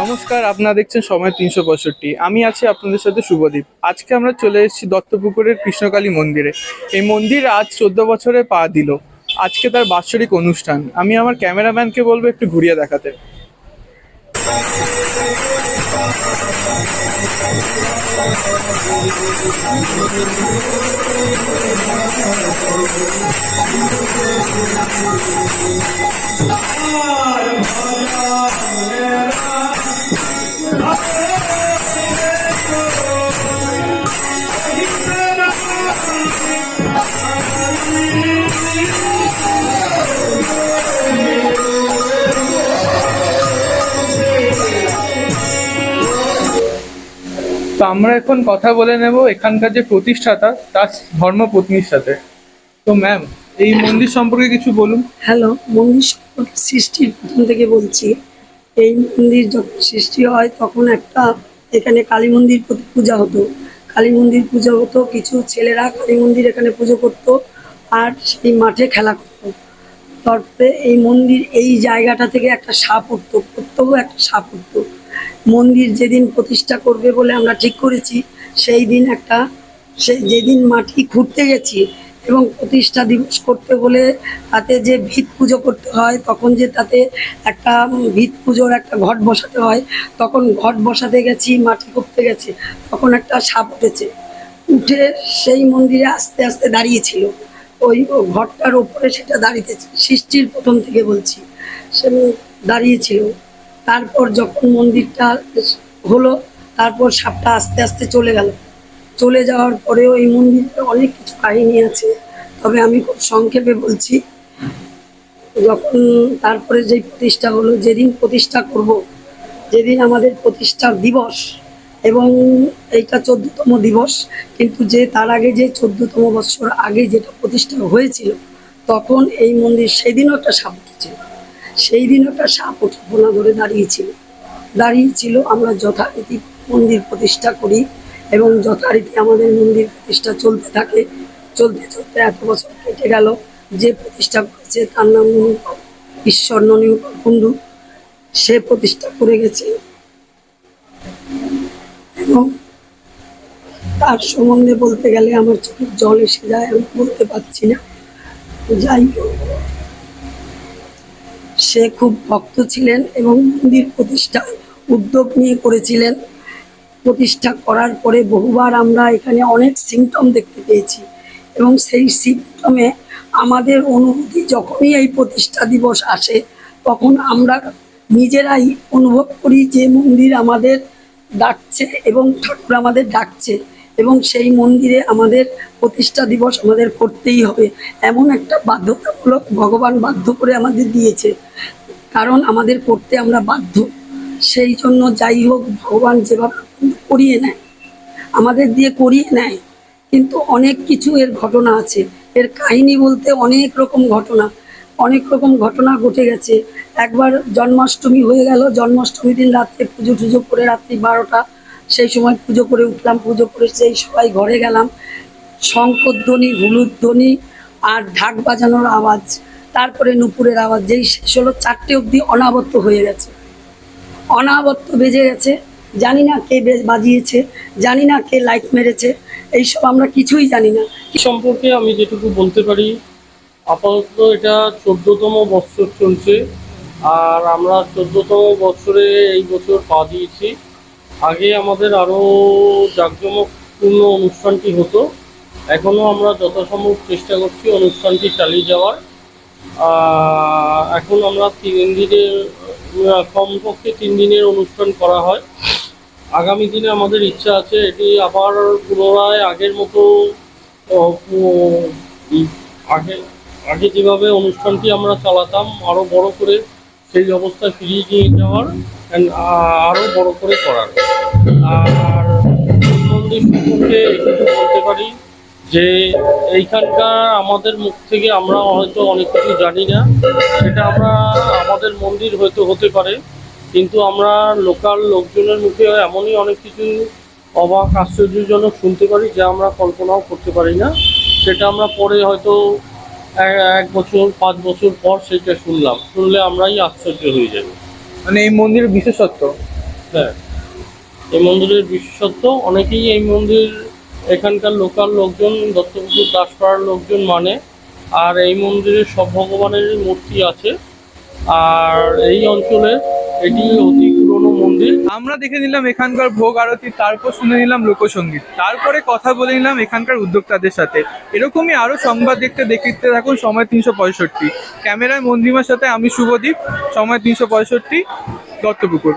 নমস্কার, আপনারা দেখছেন সময় তিনশো পঁয়ষট্টি। আমি আছি আপনাদের সাথে শুভদীপ। আজকে আমরা চলে এসেছি দত্তপুকুরের কৃষ্ণকালী মন্দিরে। এই মন্দির আজ চোদ্দ বছরে পা দিল। আজকে তার বাৎসরিক অনুষ্ঠান। আমি আমার ক্যামেরাম্যানকে বলব একটু ঘুরিয়ে দেখাতে। তো আমরা এখন কথা বলে নেব এখানকার যে প্রতিষ্ঠাতা, তার ধর্মপত্নীর সাথে। তো ম্যাম এই মন্দির সম্পর্কে কিছু বলুন। হ্যালো মন্দির সম্পর্কে সৃষ্টির প্রথম থেকে বলছি, এই মন্দির যখন সৃষ্টি হয় তখন একটা এখানে কালী মন্দির পূজা হতো। কালী মন্দির পুজো হতো, কিছু ছেলেরা কালী মন্দির এখানে পুজো করতো, আর সেই মাঠে খেলা করতো। তারপরে এই মন্দির, এই জায়গাটা থেকে একটা সাপ উঠতো প্রত্যহ একটা সাপ উঠতো মন্দির যেদিন প্রতিষ্ঠা করবে বলে আমরা ঠিক করেছি, সেই দিন একটা, সেই যেদিন মাটি খুঁড়তে গেছি এবং প্রতিষ্ঠা দিবস করতে বলে তাতে যে ভিত পুজো করতে হয়, তখন যে তাতে একটা ভিত পুজোর একটা ঘট বসাতে হয়, তখন ঘট বসাতে গেছি, মাটি করতে গেছি, তখন একটা সাপ উঠেছে। উঠে সেই মন্দিরে আস্তে আস্তে দাঁড়িয়েছিল ওই ঘরটার ওপরে সেটা দাঁড়িয়েছে। সৃষ্টির প্রথম থেকে বলছি। সে দাঁড়িয়েছিল। তারপর যখন মন্দিরটা হলো, তারপর সাপটা আস্তে আস্তে চলে গেল। চলে যাওয়ার পরেও এই মন্দিরে অনেক কিছু কাহিনী আছে। তবে আমি খুব সংক্ষেপে বলছি, যখন তারপরে যেই প্রতিষ্ঠা হলো, যেদিন প্রতিষ্ঠা করব, যেদিন আমাদের প্রতিষ্ঠার দিবস এবং এইটা চোদ্দতম দিবস। কিন্তু যে তার আগে যে চোদ্দতম বছর আগে যেটা প্রতিষ্ঠা হয়েছিল, তখন এই মন্দির সেদিনও একটা সাপ উঠেছিল। সেই দিন একটা সাপ উঠে ফোনা ধরে দাঁড়িয়েছিল। দাঁড়িয়েছিল, আমরা যথারীতি মন্দির প্রতিষ্ঠা করি এবং যথারীতি আমাদের মন্দির প্রতিষ্ঠা চলতে থাকে। চলতে চলতে এত বছর কেটে গেল, যে প্রতিষ্ঠা করেছে তার নাম ঈশ্বর ননীয় কুণ্ডু। সে প্রতিষ্ঠা করে গেছে এবং তার সম্বন্ধে বলতে গেলে আমার চোখের জল এসে যায়, আমি বলতে পারছি না। যাই হোক, সে খুব ভক্ত ছিলেন এবং মন্দির প্রতিষ্ঠায় উদ্যোগ নিয়ে করেছিলেন। প্রতিষ্ঠা করার পরে বহুবার আমরা এখানে অনেক সিমটম দেখতে পেয়েছি এবং সেই সিমটমে আমাদের অনুভূতি যখনই এই প্রতিষ্ঠা দিবস আসে, তখন আমরা নিজেরাই অনুভব করি যে মন্দির আমাদের ডাকছে এবং ঠাকুর আমাদের ডাকছে এবং সেই মন্দিরে আমাদের প্রতিষ্ঠা দিবস আমাদের করতেই হবে। এমন একটা বাধ্যতামূলক ভগবান বাধ্য করে আমাদের দিয়েছে। কারণ আমাদের করতে আমরা বাধ্য। সেই জন্য যাই হোক, ভগবান যেভাবে করিয়ে নেয়, আমাদের দিয়ে করিয়ে নেয়। কিন্তু অনেক কিছু এর ঘটনা আছে। এর কাহিনী বলতে অনেক রকম ঘটনা। অনেক রকম ঘটনা ঘটে গেছে। একবার জন্মাষ্টমী হয়ে গেল জন্মাষ্টমী দিন রাত্রে পুজো টুজো করে রাত্রি বারোটা, সেই সময় পুজো করে উঠলাম, পুজো করে সেই সবাই ঘরে গেলাম। শঙ্করধ্বনি হুলুধ্বনি আর ঢাক বাজানোর আওয়াজ। তারপরে নুপুরের আওয়াজ, যেই শেষ হলো, চারটে অবধি অনাবত্ত হয়ে গেছে। অনাবত্ত বেজে গেছে। জানি না কে বাজিয়েছে, জানি না কে লাইট মেরেছে, এইসব আমরা কিছুই জানি না। সম্পর্কে আমি যেটুকু বলতে পারি আপাতত এটা চোদ্দতম বছর চলছে, আর আমরা চোদ্দতম বছরে এই বছর পা দিয়েছি। আগে আমাদের আরও জাঁকজমকপূর্ণ অনুষ্ঠানটি হতো, এখনও আমরা যথাসম্ভব চেষ্টা করছি অনুষ্ঠানটি চালিয়ে যাওয়ার। এখন আমরা তিন দিনের কমপক্ষে তিন দিনের অনুষ্ঠান করা হয়। আগামী দিনে আমাদের ইচ্ছা আছে এটি আবার পুনরায় আগের মতো আগে আগে যেভাবে অনুষ্ঠানটি আমরা চালাতাম আরও বড় করে সেই অবস্থায় ফিরিয়ে নিয়ে যাওয়ার and, আহ, আরও বড় করে করার। আর মন্দির সম্পর্কে একটু বলতে পারি যে এইখানকার আমাদের মুখ থেকে আমরা হয়তো অনেক কিছু জানি না সেটা আমরা আমাদের মন্দির হয়তো হতে পারে কিন্তু আমরা লোকাল লোকজনের মুখে এমনই অনেক কিছু অবাক আশ্চর্যজনক শুনতে পারি যা আমরা কল্পনাও করতে পারি না। সেটা আমরা পরে হয়তো এক বছর পাঁচ বছর পর সেটা শুনলাম। শুনলে আমরাই আশ্চর্য হয়ে যাব মানে এই মন্দিরের বিশেষত্ব? হ্যাঁ। এই মন্দিরের বিশেষত্ব অনেকেই এই মন্দির এখানকার লোকাল লোকজন দত্তপুকুর দাসপাড়ার লোকজন মানে। আর এই মন্দিরে সব ভগবানেরই মূর্তি আছে। আর এই অঞ্চলে এটি অতি মন্দির আমরা দেখে নিলাম এখানকার ভোগ আরতি, তারপর শুনে নিলাম লোকসঙ্গীত। তারপরে কথা বলে নিলাম এখানকার উদ্যোক্তাদের সাথে। এরকমই আরও সংবাদ দেখতে দেখতে থাকুন সময় তিনশো পঁয়ষট্টি। ক্যামেরায় মন্দিমার সাথে আমি শুভদীপ, সময় তিনশো পঁয়ষট্টি, দত্তপুকুর।